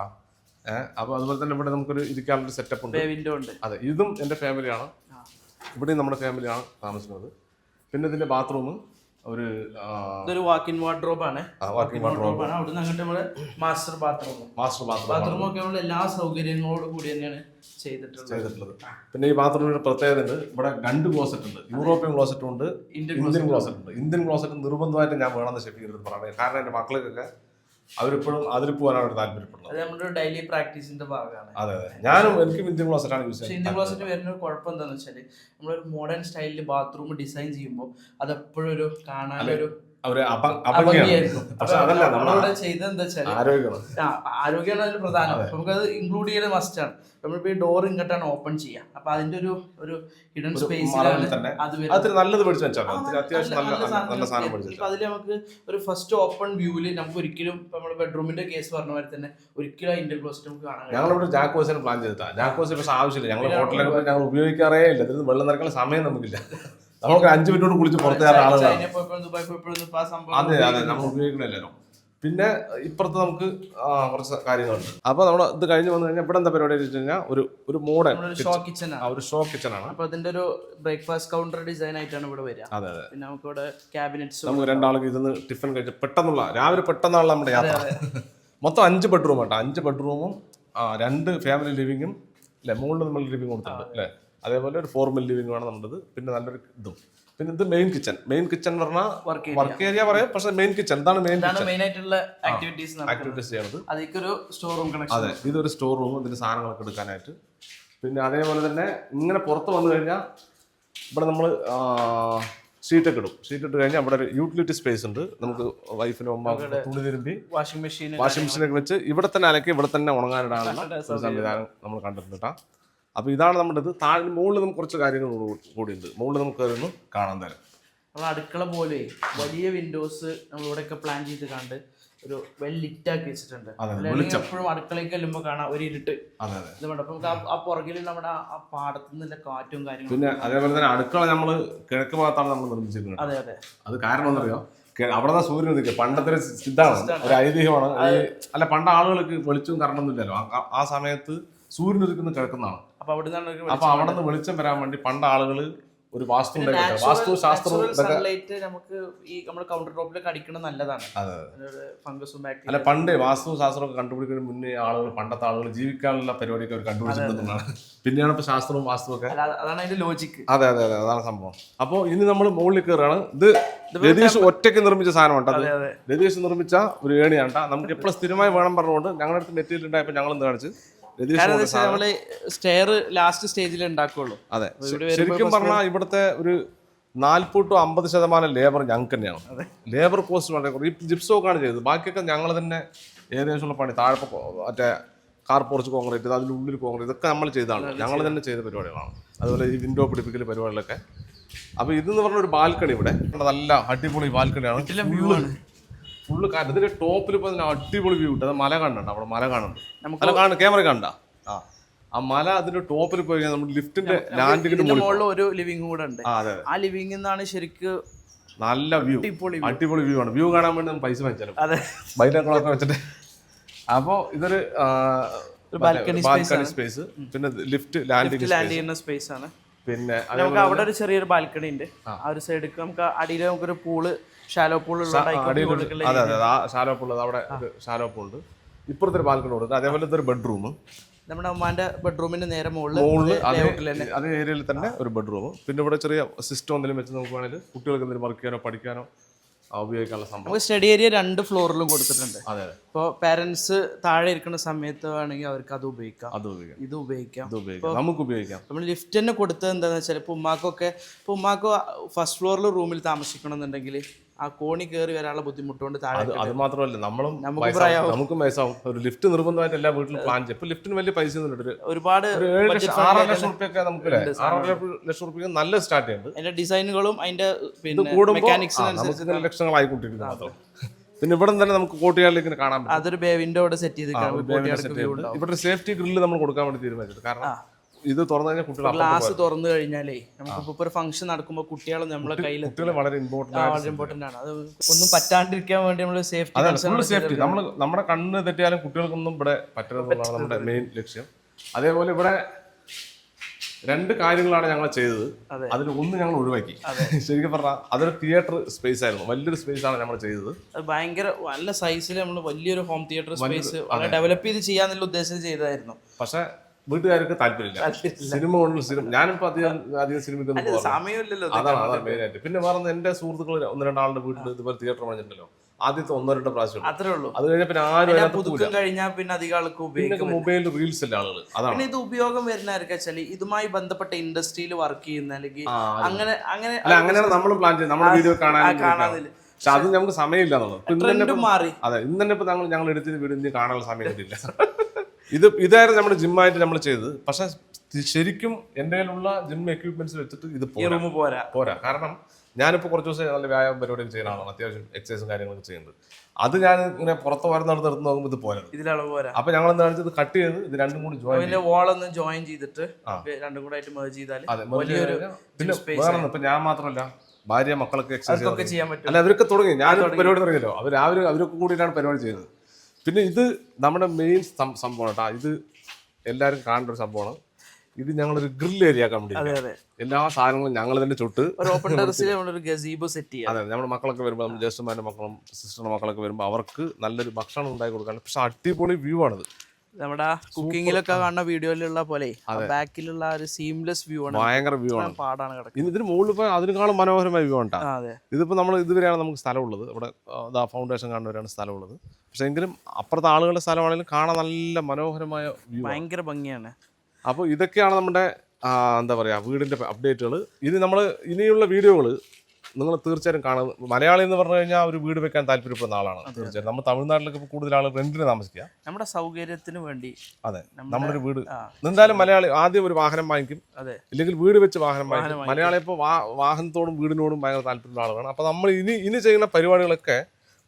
A: അപ്പോൾ അതുപോലെ തന്നെ ഇവിടെ നമുക്കൊരു ഇരിക്കാനുള്ള സെറ്റപ്പ് ഉണ്ട്.
B: വിൻഡോ ഉണ്ട്.
A: അതെ ഇതും എന്റെ ഫാമിലിയാണ് ഇവിടെയും നമ്മുടെ ഫാമിലിയാണ് താമസിക്കുന്നത്. പിന്നെ ഇതിന്റെ ബാത്റൂം ഒരു
B: ഇതൊരു വാക്കിൻ വാർഡ്രോബ് ആണ്.
A: വാക്കിൻ
B: വാർഡ്രോബ് ആണ്. അവിടുന്ന് അങ്ങോട്ട് നമ്മൾ master bathroom
A: master bathroom
B: bathroom ഒക്കെ നമ്മൾ എല്ലാ സൗകര്യങ്ങളോട് കൂടി തന്നെയാണ് ചെയ്തിട്ടുള്ളത്.
A: ചെയ്തിട്ടുള്ളത്. പിന്നെ ഈ ബാത്റൂമിന് പ്രത്യേകത ഉണ്ട്. ഇവിടെ രണ്ട് ക്ലോസറ്റ് ഉണ്ട്. യൂറോപ്യൻ ക്ലോസറ്റും ഉണ്ട്
B: ഇന്ത്യൻ
A: ഇന്ത്യൻ ക്ലോസറ്റ് ഉണ്ട്. ഇന്ത്യൻ ക്ലോസറ്റ് നിർബന്ധമായിട്ട് ഞാൻ വേണമെന്ന് ഷെഫീർ പറയുന്നത് കാരണം എന്റെ മക്കൾക്കൊക്കെ അവരിപ്പോഴും അതിൽ പോകാനാണ് താല്പര്യപ്പെടുന്നത്.
B: അത് നമ്മുടെ ഡെയിലി പ്രാക്ടീസിന്റെ ഭാഗമാണ്.
A: അതെ അതെ. ഞാനും എനിക്കും ഇന്ത്യൻ ക്ലോസറ്റാണ് യൂസ്
B: പക്ഷെ
A: ചെയ്യുന്നത്
B: ഇന്ത്യൻ ക്ലോസറ്റ് വരുന്ന ഒരു കുഴപ്പം എന്താണെന്ന് വെച്ചാൽ നമ്മളൊരു മോഡേൺ സ്റ്റൈലിൽ ബാത്റൂം ഡിസൈൻ ചെയ്യുമ്പോൾ അത്. എപ്പോഴും ഒരു കാണാനൊരു നമ്മളിവിടെ എന്താ വെച്ചാൽ
A: ആരോഗ്യമാണ്.
B: അതിൽ പ്രധാനം. നമുക്ക് നമുക്കത് ഇൻക്ലൂഡ് ചെയ്യൽ മസ്റ്റ് ആണ്. നമ്മളിപ്പോ ഈ ഡോർ ഇങ്ങോട്ടാണ് ഓപ്പൺ ചെയ്യുക അപ്പൊ അതിന്റെ ഒരു ഒരു ഹിഡൻ
A: സ്പേസ്
B: സ്പേസിലാണ് അത്
A: നല്ലത്
B: അതിൽ നമുക്ക് ഒരു ഫസ്റ്റ് ഓപ്പൺ വ്യൂവിൽ നമുക്ക് ഒരിക്കലും നമ്മുടെ ബെഡ്റൂമിന്റെ കേസ് പറഞ്ഞ പോലെ തന്നെ ഒരിക്കലും ഇന്ത്യൻ ക്ലോസറ്റ് നമുക്ക് കാണാൻ ഞങ്ങൾ
A: ഞങ്ങളിവിടെ ജാക്കോസിന് പ്ലാൻ ചെയ്തിട്ടാ. ജാക്കോസ് പക്ഷെ ആവശ്യമില്ല. ഞങ്ങൾ ഹോട്ടലിൽ ഞങ്ങൾ ഉപയോഗിക്കാറേ ഇല്ല. വെള്ളം നിറക്കാൻ സമയം നമുക്കില്ല. നമുക്ക് അഞ്ചു മിനിറ്റോട് കുളിച്ച് പുറത്ത് കയറുന്ന ആളുകളാണ്. അതെ അതെ. നമ്മൾ ഉപയോഗിക്കണല്ലോ പിന്നെ ഇപ്പുറത്ത് നമുക്ക് കുറച്ച് കാര്യങ്ങളുണ്ട്. അപ്പൊ നമ്മൾ ഇത് കഴിഞ്ഞ് വന്നു കഴിഞ്ഞാൽ ഇവിടെ എന്താ പരിപാടി വെച്ച് കഴിഞ്ഞാൽ ഒരു ഒരു
B: മോഡൽ ഷോ കിച്ചൺ
A: ഒരു ഷോ കിച്ചൺ ആണ്.
B: അപ്പൊ അതിന്റെ ഒരു ബ്രേക്ക്ഫാസ്റ്റ് കൗണ്ടർ ഡിസൈൻ ആയിട്ടാണ് ഇവിടെ വരിക.
A: അതെ അതെ.
B: പിന്നെ നമുക്ക് ഇവിടെ ക്യാബിനറ്റ്സ്
A: നമുക്ക് രണ്ടാൾക്ക് ഇരുന്ന് ടിഫിൻ കഴിച്ച് പെട്ടെന്നുള്ള രാവിലെ പെട്ടെന്നുള്ള നമ്മുടെ യാത്ര. മൊത്തം അഞ്ച് ബെഡ്റൂം ആട്ടോ. അഞ്ച് ബെഡ്റൂമും രണ്ട് ഫാമിലി ലിവിങ്ങും അല്ലെ മുകളിൽ നമ്മൾ ലിവിങ് കൊടുത്തിട്ടുണ്ട് അല്ലേ അതേപോലെ ഒരു ഫോർമൽ ലിവിംഗ് ആണ് നമ്മുടേത് പിന്നെ നല്ലൊരു ഇതും. പിന്നെ ഇത് മെയിൻ കിച്ചൺ മെയിൻ കിച്ചൺ എന്ന് പറഞ്ഞാൽ
B: വർക്ക്
A: ഏരിയ പറയാം. പക്ഷെ മെയിൻ കിച്ചൺ എന്താണ് മെയിൻ
B: മെയിൻ ആയിട്ടുള്ള ആക്ടിവിറ്റീസ്
A: ആക്ടിവിറ്റീസ് ചെയ്യണത്
B: സ്റ്റോർ റൂം കണക്ഷൻ
A: അതെ. ഇതൊരു സ്റ്റോർ റൂം ഇതിന്റെ സാധനങ്ങളൊക്കെ എടുക്കാനായിട്ട്. പിന്നെ അതേപോലെ തന്നെ ഇങ്ങനെ പുറത്ത് വന്നു കഴിഞ്ഞാൽ ഇവിടെ നമ്മൾ ഷീറ്റൊക്കെ ഇടും. ഷീറ്റ് ഇട്ട് കഴിഞ്ഞാൽ അവിടെ ഒരു യൂട്ടിലിറ്റി സ്പേസ് ഉണ്ട്. നമുക്ക് വൈഫിനും അമ്മ തുണി തിരുമ്പി
B: വാഷിംഗ് മെഷീൻ
A: വാഷിംഗ് മെഷീനൊക്കെ വെച്ച് ഇവിടെ തന്നെ അലക്കി ഇവിടെ തന്നെ ഉണങ്ങാനിടാനുള്ള സംവിധാനം നമ്മൾ കണ്ടിട്ടുണ്ട് അപ്പോൾ ഇതാണ് നമ്മുടെ ഇത്. താഴെ മുകളിൽ നമുക്ക് കുറച്ച് കാര്യങ്ങൾ കൂടി- കൂടിയുണ്ട്. മുകളിൽ നമുക്ക് അതൊന്ന് കാണാൻ തരാം.
B: നമ്മൾ അടുക്കള പോലെ വലിയ വിൻഡോസ് നമ്മൾ ഇവിടെയൊക്കെ പ്ലാൻ ചെയ്ത് കണ്ട് ഒരു വെൽ ലിറ്റ് ആക്കി വെച്ചിട്ടുണ്ട്. എപ്പോഴും അടുക്കളയ്ക്ക് ചെല്ലുമ്പോൾ കാണാം ഒരു ഇരുട്ട്.
A: അതെ അതെ.
B: ഇത് വേണ്ട. അപ്പൊ ആ- പുറകിൽ നമ്മുടെ ആ- പാടത്തു നിന്നുള്ള കാറ്റും കാര്യങ്ങളും
A: പിന്നെ അതേപോലെ തന്നെ അടുക്കള നമ്മൾ കിഴക്ക് ഭാഗത്താണ് നമ്മൾ നിർമ്മിച്ചിരിക്കുന്നത്.
B: അതെ അതെ.
A: അത് കാരണം എന്തറിയോ അവിടെ സൂര്യൻ ഉദിക്കുക. പണ്ടത്തെ ഒരു ഇതാണ് ഒരു ഐതിഹ്യമാണ്. അല്ല പണ്ട് ആളുകൾക്ക് വെളിച്ചവും കറണ്ടൊന്നും ഇല്ലല്ലോ. ആ- ആ സമയത്ത് സൂര്യൻ ഉദിക്കുന്ന കിഴക്കുന്നതാണ്
B: അപ്പൊ അവിടെ നിന്നാണ്
A: അപ്പൊ അവിടെ നിന്ന് വെളിച്ചം വരാൻ വേണ്ടി പണ്ട് ആളുകൾ ഒരു വാസ്തു വാസ്തു ശാസ്ത്രം
B: സൺലൈറ്റ് നമുക്ക് ഈ നമ്മുടെ കൗണ്ടർ ടോപ്പിലൊക്കെ അടിക്കണം നല്ലതാണ്.
A: അതെ
B: ഫംഗസും
A: അല്ല പണ്ട് വാസ്തു ശാസ്ത്രം ഒക്കെ കണ്ടുപിടിക്കുന്നതിന് മുന്നേ ആളുകൾ പണ്ടത്തെ ആളുകൾ ജീവിക്കാനുള്ള പരിപാടിയൊക്കെ അവർ കണ്ടുപിടിച്ചിട്ടുണ്ടെന്നാണ് പിന്നെയാണ് ഇപ്പൊ ശാസ്ത്രവും വാസ്തുവും ഒക്കെ
B: അതാണ് അതിന്റെ ലോജിക്ക്
A: അതെ അതെ അതെ. അതാണ് സംഭവം. അപ്പോൾ ഇനി നമ്മൾ മുകളിൽ കയറുകയാണ്. ഇത് രതീഷ് ഒറ്റയ്ക്ക് നിർമ്മിച്ച സാധനമാണ് അത് രതീഷ് നിർമ്മിച്ച ഒരു ഏണിയാണ് ട്ടാ. നമുക്ക് എപ്പോഴും സ്ഥിരമായി വേണം പറഞ്ഞുകൊണ്ട് ഞങ്ങളുടെ അടുത്ത് മെറ്റീരിയൽ ഉണ്ടായപ്പോൾ ഞങ്ങൾ എന്ത് കാണിച്ച്?
B: കാരണം നമ്മൾ സ്റ്റെയർ ലാസ്റ്റ് സ്റ്റേജിൽ ഉണ്ടാക്കുള്ളൂ
A: അതെ. ശരിക്കും പറഞ്ഞാൽ ഇവിടുത്തെ ഒരു നാൽപ്പത് ടു അമ്പത് ശതമാനം ലേബർ ഞങ്ങൾക്ക് തന്നെയാണ് ലേബർ കോസ്റ്റ് വളരെ കുറവ് ഈ ജിപ്സോ ഒക്കെയാണ് ചെയ്തത്. ബാക്കിയൊക്കെ ഞങ്ങൾ തന്നെ ഏകദേശമുള്ള പണി. താഴെ മറ്റേ കാർ പോർച്ച് കോൺക്രീറ്റ് അതിന്റെ ഉള്ളിൽ കോൺക്രീറ്റ് ഇതൊക്കെ നമ്മൾ ചെയ്താണ്. ഞങ്ങൾ തന്നെ ചെയ്ത പരിപാടികളാണ്. അതുപോലെ ഈ വിൻഡോ പിടിപ്പിക്കൽ പരിപാടികളൊക്കെ. അപ്പോൾ ഇതെന്ന് പറഞ്ഞ ഒരു ബാൽക്കണി ഇവിടെ. നല്ല അടിപൊളി ബാൽക്കണിയാണ്
B: വ്യൂ ആണ്.
A: ഫുള്ള് കാറ്റ് ഇതിന്റെ ടോപ്പിൽ ഇപ്പൊ അടിപൊളി വ്യൂ കിട്ടും അത് മല കാണുന്നുണ്ട്. അവിടെ മല കാണുന്നുണ്ട്. മല ക്യാമറ കണ്ട? ആ. ആ മല അതിന്റെ ടോപ്പിൽ പോയി കഴിഞ്ഞാൽ നമ്മുടെ ലിഫ്റ്റിന്റെ
B: ലാൻഡിങ്ങിന്റെ
A: മുകളിൽ
B: ഒരു ലിവിംഗ് കൂടെ ഉണ്ട്.
A: ആ
B: ലിവിംഗ് എന്നാണ് ശരിക്കും
A: നല്ല വ്യൂ
B: അടിപൊളി
A: വ്യൂ ആണ്. വ്യൂ കാണാൻ വേണ്ടി പൈസ വാങ്ങിച്ചാലും
B: അതെ.
A: ബൈനോക്കുളൊക്കെ വെച്ചിട്ട്. അപ്പോൾ ഇതൊരു
B: balcony space
A: ബാൽക്കണി സ്പേസ് പിന്നെ ലിഫ്റ്റ് ലാൻഡിംഗ്
B: ലാൻഡ് ചെയ്യുന്ന സ്പേസ് ആണ്.
A: പിന്നെ
B: നമുക്ക് അവിടെ ഒരു ചെറിയൊരു ബാൽക്കണി ഉണ്ട്. ആ. ഒരു സൈഡിൽ നമുക്ക് അടിയിൽ നമുക്കൊരു പൂൾ ഷാലോ പൂൾ
A: അതെ അതെ ഷാലോ അവിടെ ഒരു ഷാലോപ്പ് ഉണ്ട്. ഇപ്പുറത്തെ ഒരു ബാൽക്കണി കൊടുക്കുക അതേപോലെ ഒരു ബെഡ്റൂം
B: നമ്മുടെ അമ്മാന്റെ ബെഡ്റൂമിന്റെ നേരെ മുകളിൽ
A: അതേ ഏരിയയിൽ തന്നെ. ഒരു ബെഡ്റൂം പിന്നെ ഇവിടെ ചെറിയ സിസ്റ്റം എന്തെങ്കിലും വെച്ച് നോക്കുവാണെങ്കിൽ കുട്ടികൾക്ക് എന്തെങ്കിലും വർക്ക് ചെയ്യാനോ പഠിക്കാനോ ഉപയോഗിക്കാനുള്ള സംഭവം.
B: സ്റ്റഡി ഏരിയ രണ്ട് ഫ്ലോറിലും കൊടുത്തിട്ടുണ്ട്.
A: അതെ
B: ഇപ്പോൾ പാരന്റ്സ് താഴെ ഇരിക്കുന്ന സമയത്ത് വേണമെങ്കിൽ അവർക്ക് അത് ഉപയോഗിക്കാം.
A: അത് ഉപയോഗിക്കാം.
B: ഇത് ഉപയോഗിക്കാം.
A: ഇത് ഉപയോഗിക്കാം. നമുക്ക് ഉപയോഗിക്കാം.
B: നമ്മൾ ലിഫ്റ്റ് തന്നെ കൊടുത്തത് എന്താണെന്ന് വെച്ചാൽ ഇപ്പോൾ ഉമ്മാക്കൊക്കെ ഇപ്പോൾ ഉമ്മാക്ക് ഫസ്റ്റ് ഫ്ലോറിൽ റൂമിൽ താമസിക്കണം എന്നുണ്ടെങ്കിൽ ആ കോണി കയറി വരാനുള്ള ബുദ്ധിമുട്ടുകൊണ്ട് താഴെ
A: അത് മാത്രമല്ല നമ്മളും
B: നമുക്ക്
A: വയസ്സാവും. ഒരു ലിഫ്റ്റ് നിർബന്ധമായിട്ട് എല്ലാ വീട്ടിലും പ്ലാൻ ചെയ്യും. ഇപ്പൊ ലിഫ്റ്റിന് വലിയ പൈസ ഒന്നും ഒരു
B: ഒരുപാട്
A: ആറര ലക്ഷം റുപ്യൊക്കെ നമുക്ക് ആറര ലക്ഷം റുപ്യ നല്ല സ്റ്റാർട്ട് ചെയ്യുന്നുണ്ട്.
B: അതിന്റെ ഡിസൈനുകളും അതിന്റെ മെക്കാനിക്സിനനുസരിച്ച്
A: ലക്ഷങ്ങളായിക്കൊണ്ടിരിക്കുന്നു മാത്രം. പിന്നെ ഇവിടെ തന്നെ നമുക്ക് കോട്ടിയാളിലേക്ക് കാണാൻ പറ്റും.
B: അതൊരു വിൻഡോ ഇവിടെ സെറ്റ് ചെയ്ത്
A: ഇവിടെ സേഫ്റ്റി ഗ്രില്ല് നമ്മൾ കൊടുക്കാൻ വേണ്ടി തീരുമാനിച്ചത്. കാരണം ഇത് തുറന്നു കഴിഞ്ഞാൽ കുട്ടികൾ
B: ഗ്ലാസ് തുറന്നു കഴിഞ്ഞാലേ നമുക്ക് ഇപ്പൊ ഒരു ഫംഗ്ഷൻ നടക്കുമ്പോൾ കുട്ടികൾ നമ്മളെ കയ്യിൽ
A: കുട്ടികൾ വളരെ ഇമ്പോർട്ടന്റ്
B: വളരെ ഇമ്പോർട്ടന്റ് ആണ്. അത് ഒന്നും പറ്റാണ്ടിരിക്കാൻ വേണ്ടി നമ്മൾ സേഫ്റ്റി
A: ഫുൾ സേഫ്റ്റി നമ്മൾ നമ്മുടെ കണ്ണ് തെറ്റിയാലും കുട്ടികൾക്കൊന്നും ഇവിടെ പറ്റരുതെന്നുള്ളതാണ് നമ്മുടെ മെയിൻ ലക്ഷ്യം. അതേപോലെ ഇവിടെ രണ്ട് കാര്യങ്ങളാണ് ഞങ്ങൾ ചെയ്തത്. അതിൽ ഒന്ന് ഞങ്ങൾ ഒഴിവാക്കി. *laughs* ശരിക്കും പറഞ്ഞാൽ അതൊരു തിയേറ്റർ സ്പേസ് ആയിരുന്നു. വലിയൊരു സ്പേസ് ആണ് നമ്മൾ ചെയ്തത്.
B: അത് ഭയങ്കര നല്ല സൈസിൽ നമ്മൾ വലിയൊരു ഹോം തിയേറ്റർ സ്പേസ് ഡെവലപ്പ് ചെയ്ത് ചെയ്യാന്നുള്ള ഉദ്ദേശം ചെയ്തായിരുന്നു
A: പക്ഷെ വീട്ടുകാർക്ക് താല്പര്യമില്ല. സിനിമ കൊണ്ട് സിനിമ. ഞാനിപ്പോ അധികം അധികം സിനിമയ്ക്കൊന്നും പോകാറില്ല.
B: സമയമില്ലല്ലോ
A: അതാണ് അതാണ് മെയിൻ ആയിട്ട്. പിന്നെ വേറെ എന്റെ സുഹൃത്തുക്കൾ ഒന്ന് രണ്ടാളുടെ വീട്ടിൽ ഇതുപോലെ തിയേറ്റർ പറഞ്ഞിട്ടുണ്ടല്ലോ ആദ്യത്തെ ഒന്നോ രണ്ടോ പ്രാവശ്യം.
B: അത്രേ ഉള്ളൂ.
A: അത് കഴിഞ്ഞാൽ പിന്നെ ആരും
B: കഴിഞ്ഞാൽ പിന്നെ അധികം ആൾക്ക് ഉപയോഗിക്കും
A: മൊബൈൽ റീൽസ് അല്ല ആളുകൾ അതാണ്.
B: ഇത് ഉപയോഗം വരുന്നവർക്ക് വെച്ചാൽ ഇതുമായി ബന്ധപ്പെട്ട ഇൻഡസ്ട്രിയിൽ വർക്ക് ചെയ്യുന്ന അല്ലെങ്കിൽ അങ്ങനെ അങ്ങനെ
A: അല്ല അങ്ങനെയാണ് നമ്മളും പ്ലാൻ ചെയ്യുന്നത്. നമ്മുടെ വീഡിയോ കാണാൻ
B: കാണാനില്ല.
A: പക്ഷെ അത് നമുക്ക് സമയമില്ല എന്നുള്ളത്. അതെ ഇന്ന് തന്നെ ഇപ്പൊ ഞങ്ങൾ ഞങ്ങൾ എടുത്ത വീഡിയോ ഇനി കാണാനുള്ള സമയം കിട്ടില്ല ഇത് ഇതായിരുന്നു നമ്മുടെ ജിമ്മായിട്ട് നമ്മൾ ചെയ്തത്. പക്ഷെ ശരിക്കും എന്റെ കയ്യിലുള്ള ജിം എക്യുപ്മെന്റ്സ് വെച്ചിട്ട് ഇത് പോരാ.
B: പോരാ.
A: പോരാ. കാരണം ഞാനിപ്പോൾ കുറച്ച് ദിവസം നല്ല വ്യായാമം പരിപാടിയൊക്കെ ചെയ്യുന്ന ആളാണ്. അത്യാവശ്യം എക്സസൈസും കാര്യങ്ങളൊക്കെ ചെയ്യുന്നത്. അത് ഞാൻ ഇങ്ങനെ പുറത്ത് വരുന്നിടത്ത് എടുത്ത് നോക്കുമ്പോൾ ഇത് പോരാ.
B: ഇതിലാണ് പോരാ.
A: അപ്പൊ ഞങ്ങൾ എന്താ വെച്ചാൽ ഇത് കട്ട് ചെയ്ത് ഇത് രണ്ടും കൂടി ജോയിൻ
B: വാൾ ഒന്ന് ജോയിൻ ചെയ്തിട്ട് രണ്ടും കൂടെ ആയിട്ട് മെർജ് ചെയ്താൽ
A: വലിയൊരു പിന്നെ വേറെ ഇപ്പൊ ഞാൻ മാത്രമല്ല ഭാര്യ മക്കളൊക്കെ എക്സസൈസ്
B: ഒക്കെ ചെയ്യാൻ പറ്റും.
A: അല്ല അവരൊക്കെ തുടങ്ങി. ഞാൻ പരിപാടി തുടങ്ങിയല്ലോ. അവർ അവർ അവരൊക്കെ കൂടിയിട്ടാണ് പരിപാടി ചെയ്തത് പിന്നെ ഇത് നമ്മുടെ മെയിൻ സംഭവം കേട്ടോ ഇത് എല്ലാവരും കാണേണ്ട ഒരു സംഭവമാണ്. ഇത് ഞങ്ങളൊരു ഗ്രിൽ ഏരിയ ആക്കാൻ വേണ്ടി
B: അതെ അതെ.
A: എല്ലാ സാധനങ്ങളും ഞങ്ങൾ തന്നെ ചുട്ട്
B: ഓപ്പൺ ടെറസിൽ ഗസീബോ സെറ്റ് ചെയ്യാം.
A: അതെ നമ്മുടെ മക്കളൊക്കെ വരുമ്പോൾ നമ്മുടെ ജ്യേഷ്ഠന്മാരുടെ മക്കളും സിസ്റ്ററിന്റെ മക്കളൊക്കെ വരുമ്പോൾ അവർക്ക് നല്ലൊരു ഭക്ഷണം ഉണ്ടാക്കി കൊടുക്കാൻ പക്ഷെ അടിപൊളി വ്യൂ ആണത്.
B: നമ്മുടെ കുക്കിങ്ങിലൊക്കെ കാണുന്ന വീഡിയോയിലുള്ള പോലെ ബാക്കിലുള്ള ഒരു സീംലെസ് വ്യൂ ആണ്.
A: ഭയങ്കര വ്യൂ ആണ്.
B: പാടാണ് കിടക്കുന്നത്.
A: ഇതിന് മുകളിൽ ഇപ്പോൾ അതിനേക്കാളും മനോഹരമായ വ്യൂ
B: ആണ് ഇതിപ്പോ
A: ഇതിപ്പോൾ നമ്മൾ ഇതുവരെയാണ് നമുക്ക് സ്ഥലമുള്ളത്. ഇവിടെ ഫൗണ്ടേഷൻ കാണുന്നവരാണ് സ്ഥലമുള്ളത്. പക്ഷെ എങ്കിലും അപ്പുറത്തെ ആളുകളുടെ സ്ഥലമാണെങ്കിലും കാണാൻ നല്ല മനോഹരമായ വ്യൂ
B: ഭയങ്കര ഭംഗിയാണ്.
A: അപ്പോൾ ഇതൊക്കെയാണ് നമ്മുടെ എന്താ പറയുക വീടിന്റെ അപ്ഡേറ്റുകൾ ഇനി നമ്മൾ ഇനിയുള്ള വീഡിയോകൾ നിങ്ങൾ തീർച്ചയായും കാണുന്നത് മലയാളി എന്ന് പറഞ്ഞു കഴിഞ്ഞാൽ ഒരു വീട് വെക്കാൻ താല്പര്യപ്പെടുന്ന ആളാണ് തീർച്ചയായും നമ്മൾ തമിഴ്നാട്ടിലൊക്കെ ഇപ്പോൾ കൂടുതൽ ആൾ റെന്റിന് താമസിക്കുക
B: നമ്മുടെ സൗകര്യത്തിന് വേണ്ടി
A: അതെ. നമ്മളൊരു വീട്. എന്തായാലും മലയാളി ആദ്യം ഒരു വാഹനം വാങ്ങിക്കും.
B: അതെ.
A: ഇല്ലെങ്കിൽ വീട് വെച്ച് വാഹനം വാങ്ങിക്കും. മലയാളി ഇപ്പോൾ വാഹനത്തോടും വീടിനോടും ഭയങ്കര താല്പര്യമുള്ള ആളുകളാണ് അപ്പോൾ നമ്മൾ ഇനി ഇനി ചെയ്യുന്ന പരിപാടികളൊക്കെ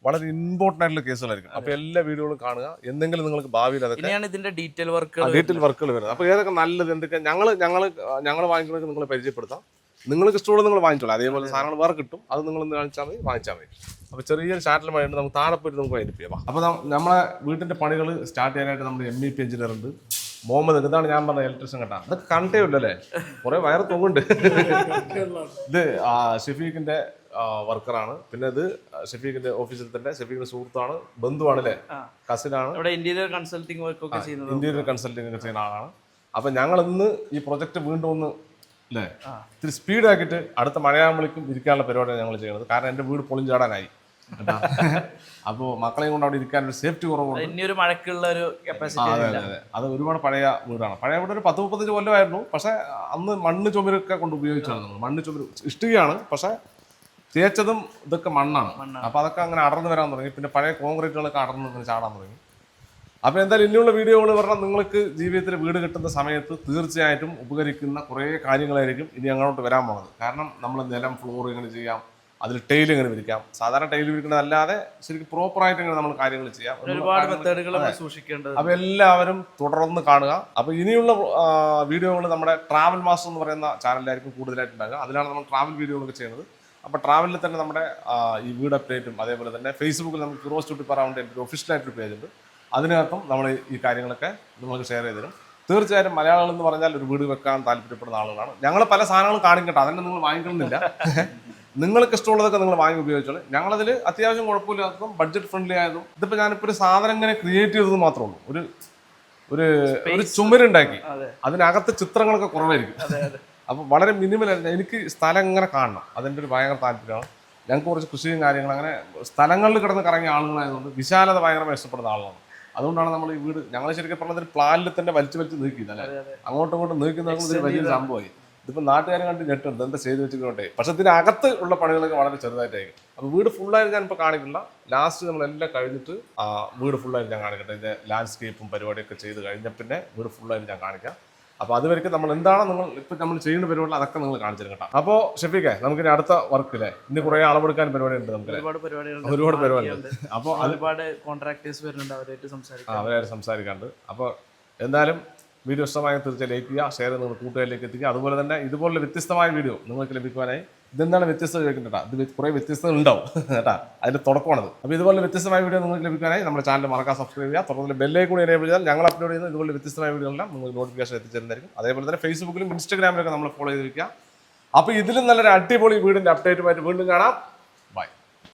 A: വളരെ ഇമ്പോർട്ടന്റ് ആയിട്ടുള്ള കേസുകളായിരിക്കും. അപ്പോൾ എല്ലാ വീഡിയോകളും കാണുക. എന്തെങ്കിലും നിങ്ങൾക്ക് ഭാവിയിൽ അതൊക്കെ
B: ഇനിയാണ് ഇതിന്റെ ഡീറ്റെയിൽ വർക്കുകൾ
A: ഡീറ്റെയിൽ വർക്കുകൾ വരുന്നത്. അപ്പോൾ ഏതൊക്കെ നല്ലത് എന്തൊക്കെ ഞങ്ങൾ ഞങ്ങൾ ഞങ്ങൾ വാങ്ങിക്കുന്നത് നിങ്ങളെ പരിചയപ്പെടുത്താം. നിങ്ങൾക്ക് ഇഷ്ടമുള്ള നിങ്ങൾ വാങ്ങിച്ചോളൂ. അതേപോലെ സാധനങ്ങൾ വേറെ കിട്ടും. അത് നിങ്ങൾ ഒന്ന് കാണിച്ചാൽ മതി വാങ്ങിച്ചാൽ മതി. അപ്പോൾ ചെറിയൊരു ചാറ്റൽ മഴയുണ്ട് നമുക്ക് താഴെ പോയിട്ട് നമുക്ക് വൈകിട്ട് ചെയ്യാം. അപ്പോൾ നമ്മളെ വീട്ടിന്റെ പണികൾ സ്റ്റാർട്ട് ചെയ്യാനായിട്ട് നമ്മുടെ എം ഇ പി എഞ്ചിനീയർ ഉണ്ട്. മുഹമ്മദ് ഇതാണ് ഞാൻ പറഞ്ഞ ഇലക്ട്രീഷ്യൻ കേട്ടാ. അതൊക്കെ കണ്ടേ ഇല്ലല്ലേ കുറേ വയറ് തൊങ്ങുണ്ട് ഇത് ഷെഫീഖിന്റെ വർക്കറാണ്. പിന്നെ ഇത് ഷെഫീഖിന്റെ ഓഫീസിൽ തന്നെ ഷെഫീഖിന്റെ സുഹൃത്താണ് ബന്ധുവാണ് അല്ലേ. കസിനാണ്.
B: ഇവിടെ ഇന്റീരിയർ കൺസൾട്ടിംഗ് വർക്ക് ഒക്കെ ചെയ്യുന്നത്.
A: ഇന്റീരിയർ കൺസൾട്ടിംഗ് ഒക്കെ ചെയ്യുന്ന ആളാണ്. അപ്പൊ ഞങ്ങൾ ഇന്ന് ഈ പ്രൊജക്ട് വീണ്ടും ഒന്ന് അല്ലേ ഇത്തിരി സ്പീഡാക്കിയിട്ട് അടുത്ത മഴയാകുമ്പോഴേക്കും ഇരിക്കാനുള്ള പരിപാടിയാണ് ഞങ്ങൾ ചെയ്യുന്നത്. കാരണം എന്റെ വീട് പൊളിഞ്ചാടാനായി അപ്പോൾ മക്കളെയും കൊണ്ട് അവിടെ ഇരിക്കാൻ ഒരു സേഫ്റ്റി കുറവുണ്ട്
B: ഇനിയൊരു മഴക്കുള്ള ഒരു കപ്പാസിറ്റി
A: അതെ അതെ അതെ. അത് ഒരുപാട് പഴയ വീടാണ്. പഴയ വീട് ഒരു പത്ത് മുപ്പത്തഞ്ച് കൊല്ലമായിരുന്നു. പക്ഷെ അന്ന് മണ്ണ് ചുമരൊക്കെ കൊണ്ട് ഉപയോഗിച്ചാണ് നമ്മൾ മണ്ണ് ചുമര് ഇഷ്ടികയാണ്. പക്ഷെ തേച്ചതും ഇതൊക്കെ മണ്ണാണ്. അപ്പൊ അതൊക്കെ അങ്ങനെ അടർന്നു വരാൻ തുടങ്ങി. പിന്നെ പഴയ കോൺക്രീറ്റുകളൊക്കെ അടർന്ന് ഇങ്ങനെ ചാടാൻ തുടങ്ങി. അപ്പൊ എന്തായാലും ഇനിയുള്ള വീഡിയോകൾ പറഞ്ഞാൽ നിങ്ങൾക്ക് ജീവിതത്തിൽ വീട് കിട്ടുന്ന സമയത്ത് തീർച്ചയായിട്ടും ഉപകരിക്കുന്ന കുറേ കാര്യങ്ങളായിരിക്കും ഇനി അങ്ങോട്ട് വരാൻ പോകുന്നത്. കാരണം നമ്മൾ നിലം ഫ്ലോർ ഇങ്ങനെ ചെയ്യാം. അതിൽ ടൈൽ ഇങ്ങനെ വിരിക്കാം. സാധാരണ ടൈൽ വിരിക്കുന്നതല്ലാതെ ശരിക്കും പ്രോപ്പറായിട്ട് ഇങ്ങനെ നമ്മൾ കാര്യങ്ങൾ ചെയ്യാം.
B: ഒരുപാട് മെത്തേഡുകൾ സൂക്ഷിക്കേണ്ടത്
A: അപ്പൊ എല്ലാവരും തുടർന്ന് കാണുക. അപ്പൊ ഇനിയുള്ള വീഡിയോകൾ നമ്മുടെ ട്രാവൽ മാസ്റ്റർ എന്ന് പറയുന്ന ചാനലിലായിരിക്കും കൂടുതലായിട്ട് ഉണ്ടാകുക അതിലാണ് നമ്മൾ ട്രാവൽ വീഡിയോകളൊക്കെ ചെയ്യുന്നത്. അപ്പോൾ ട്രാവലിൽ തന്നെ നമ്മുടെ ഈ വീട് അപ്ഡേറ്റും അതേപോലെ തന്നെ ഫേസ്ബുക്കിൽ നമുക്ക് ഫിറോസ് ചുട്ടി പറവുണ്ട് ഒരു ഒഫീഷ്യലായിട്ടൊരു പേജുണ്ട് അതിനകത്തും നമ്മൾ ഈ കാര്യങ്ങളൊക്കെ നിങ്ങൾക്ക് ഷെയർ ചെയ്ത് തരും. തീർച്ചയായിട്ടും മലയാളികൾ എന്ന് പറഞ്ഞാൽ ഒരു വീട് വെക്കാൻ താല്പര്യപ്പെടുന്ന ആളുകളാണ്. ഞങ്ങൾ പല സാധനങ്ങളും കാണിക്കട്ടെ. അതന്നെ നിങ്ങൾ വാങ്ങിക്കണമെന്നില്ല. നിങ്ങൾക്ക് ഇഷ്ടമുള്ളതൊക്കെ നിങ്ങൾ വാങ്ങി ഉപയോഗിച്ചോളൂ. ഞങ്ങളതിൽ അത്യാവശ്യം കുഴപ്പമില്ലാത്തതും ബഡ്ജറ്റ് ഫ്രണ്ട്ലി ആയതും ഇതിപ്പോൾ ഞാനിപ്പോൾ ഒരു സാധനം ഇങ്ങനെ ക്രിയേറ്റ് ചെയ്തത് മാത്രമേ ഉള്ളൂ. ഒരു ഒരു ഒരു ചുമരുണ്ടാക്കി. അതിനകത്തെ ചിത്രങ്ങളൊക്കെ കുറവായിരിക്കും. *laughs* അപ്പോൾ വളരെ മിനിമൽ എനിക്ക് സ്ഥലം ഇങ്ങനെ കാണണം. അതിന്റെ ഒരു ഭയങ്കര താല്പര്യമാണ്. ഞങ്ങൾക്ക് കുറച്ച് കൃഷിയും കാര്യങ്ങളും അങ്ങനെ സ്ഥലങ്ങളിൽ കിടന്ന് കറങ്ങിയ ആളുകളായതുകൊണ്ട് വിശാലത ഭയങ്കര ഇഷ്ടപ്പെടുന്ന ആളാണ്. അതുകൊണ്ടാണ് നമ്മൾ ഈ വീട് ഞങ്ങൾ ശരിക്കും പറഞ്ഞത് പ്ലാനിൽ തന്നെ വലിച്ചു വലിച്ച് നീക്കിയത് അല്ലേ? അങ്ങോട്ടും ഇങ്ങോട്ടും നീക്കുന്നത് വലിയൊരു സംഭവമായി. ഇതിപ്പോൾ നാട്ടുകാരെ കണ്ട് ഞെട്ടുണ്ട് എന്താ ചെയ്ത് വെച്ചിട്ടുണ്ടേ പക്ഷെ ഇതിനകത്ത് ഉള്ള പണികളൊക്കെ വളരെ ചെറുതായിട്ടായിരിക്കും. അപ്പോൾ വീട് ഫുള്ളായിട്ട് ഞാനിപ്പോൾ കാണിക്കില്ല ലാസ്റ്റ് നമ്മളെല്ലാം കഴിഞ്ഞിട്ട് ആ വീട് ഫുള്ളായിട്ട് ഞാൻ കാണിക്കട്ടെ. ഇതിന്റെ ലാൻഡ്സ്കേപ്പും പരിപാടിയൊക്കെ ചെയ്ത് കഴിഞ്ഞ പിന്നെ വീട് ഫുള്ളായിട്ട് ഞാൻ കാണിക്കാം. അപ്പോൾ അതുവരെയ്ക്ക് നമ്മൾ എന്താണ് നിങ്ങൾ ഇപ്പം നമ്മൾ ചെയ്യുന്ന പരിപാടി അതൊക്കെ നിങ്ങൾ കാണിച്ചു കേട്ടോ. അപ്പോൾ ഷെഫീക്കെ നമുക്ക് ഇനി അടുത്ത വർക്ക് അല്ലേ ഇനി കുറേ അളവെടുക്കാൻ പരിപാടി ഉണ്ട് നമുക്ക്.
B: ഒരുപാട് പരിപാടികൾ.
A: ഒരുപാട് പരിപാടിയുണ്ട് അപ്പോൾ
B: ഒരുപാട് കോൺട്രാക്ടേഴ്സ് വരുന്നുണ്ട് അവരായിട്ട് സംസാരിക്കാം
A: അവരായിട്ട് സംസാരിക്കാണ്ട്. അപ്പോൾ എന്തായാലും വീഡിയോ ഇഷ്ടമായ തീർച്ചയായും ലൈക്ക് ചെയ്യുക ഷെയർ നിങ്ങൾ കൂട്ടുകാരിലേക്ക് എത്തിക്കുക. അതുപോലെ തന്നെ ഇതുപോലുള്ള വ്യത്യസ്തമായ വീഡിയോ നിങ്ങൾക്ക് ലഭിക്കുവാനായി ഇതെന്താണ് വ്യത്യസ്തത ചോദിക്കേണ്ട ഇത് കുറേ വ്യത്യസ്തത ഉണ്ടാവും *laughs* കേട്ടാ. അതിന്റെ തുടക്കമാണത് അപ്പോൾ ഇതുപോലെ വ്യത്യസ്തമായ വീഡിയോ നിങ്ങൾക്ക് ലഭിക്കാനായി നമ്മുടെ ചാനൽ മറക്കാൻ സബ്സ്ക്രൈബ് ചെയ്യുക. തുടർന്ന് ബെല്ലേ കൂടി എനേബിൾ ചെയ്താൽ ഞങ്ങൾ അപ്ലോഡ് ചെയ്യുന്ന ഇതുപോലെ വ്യത്യസ്തമായ വീഡിയോകളെല്ലാം നിങ്ങൾക്ക് നോട്ടിഫിക്കേഷൻ എത്തിച്ചേരുന്നതായിരിക്കും. അതേപോലെ തന്നെ ഫേസ്ബുക്കിലും ഇൻസ്റ്റാഗ്രാമിലൊക്കെ നമ്മൾ ഫോളോ ചെയ്തിരിക്കുക. അപ്പോൾ ഇതിലും നല്ലൊരു അടിപൊളി വീടിന്റെ അപ്ഡേറ്റുമായിട്ട് വീണ്ടും കാണാം.